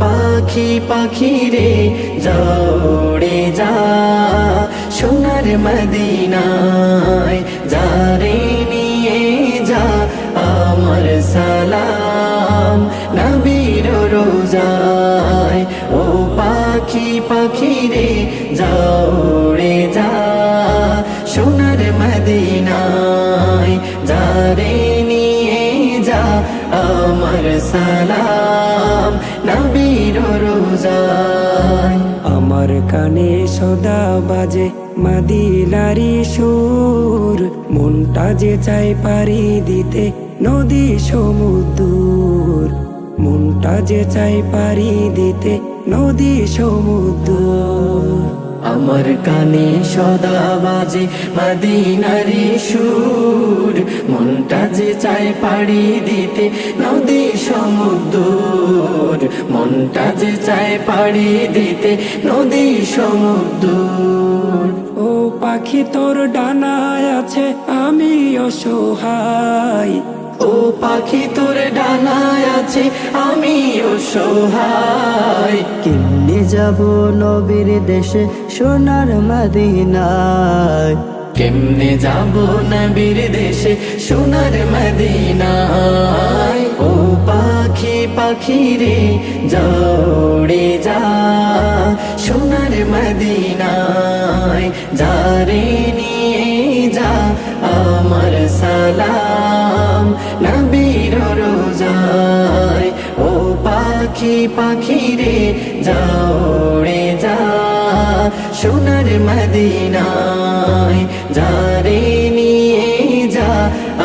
পাখি পাখি রে জড়ে যা, সোনার মদিনায় যারে নিয়ে যা, আমার সালাম নবীর রোজায়। ও পাখি পাখি রে জড়ে যা সালাম, নবীর রোজায়। আমার কানে সদা বাজে মাদিনারি সুর, মনটা যে চাই পারি দিতে নদী সমুদ্র মনটা যে চাই পারি দিতে নদী সমুদ্র আমার কানে সদা বাজে মদিনারি সুর। মনটা যে চায় পাড়ি দিতে নদী সমুদ্র। মনটা যে চায় পাড়ি দিতে নদী সমুদ্র। ও পাখি তোর ডানায় আছে, আমি অসহায়। ও পাখি তোর ডানায় আছে আমি অসহায় কেমনে যাব নবীর দেশে সোনার মদিনায়? কেমনে যাব নবীর দেশে সোনার মদিনায়? ও পাখি পাখি রে জড়ে যা সোনার মদিনায়। যারে নিয়ে যা আমার সালাম। পাখি রে জড়ে যা। সোনার মদিনায় যারে নিয়ে যা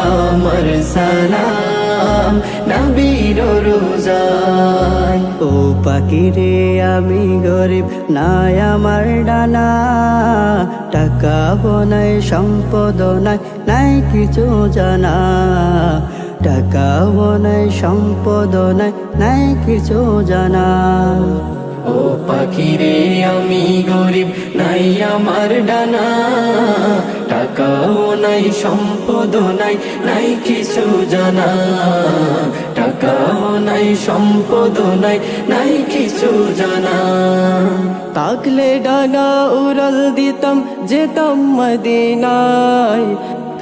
আমার সালাম নবীর রোজায়। ও পাখি রে আমি গরিব, নাই আমার ডানা। টাকা বনাই সম্পদ নাই নাই কিছু জানা। টাকা বনাই সম্পদ নাই নাই কিছু জানা। ও পাখিরে আমি গরিব নাই আমার ডানা। টাকাও নাই সম্পদ নাই নাই কিছু জানা। টাকাও নাই সম্পদ নাই নাই কিছু জানা। থাকলে ডানা উড়াল দিতাম যেতাম মদিনায়।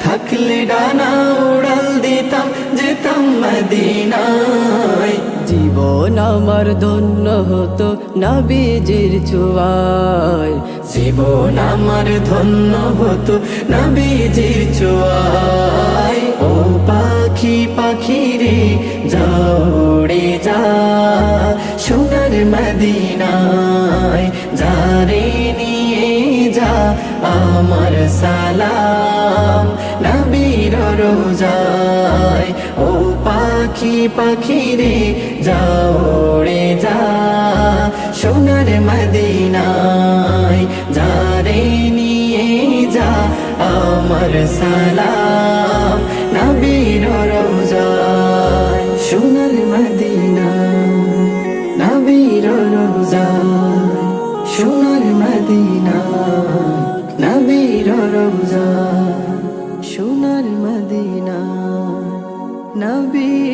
থাকলে ডানা উড়াল মদিনায়। জীবন আমার ধন্য হতো নবীজির চুয়ায় জীবন আমার ধন্য হতো নবীজির চোয়াই ও পাখি পাখি রে, জড়ে যা। সোনার মদিনায়, যারে যা আমার সালাম, নবীর রোজায়। ও পাখি পাখি রে যাওড়ে যা। সোনার মদিনায়, যারে নিয়ে যা আমার সালাম, নবীর রোজায়। সোনার মদিনায় রোজায় সোনার মদিনা নবী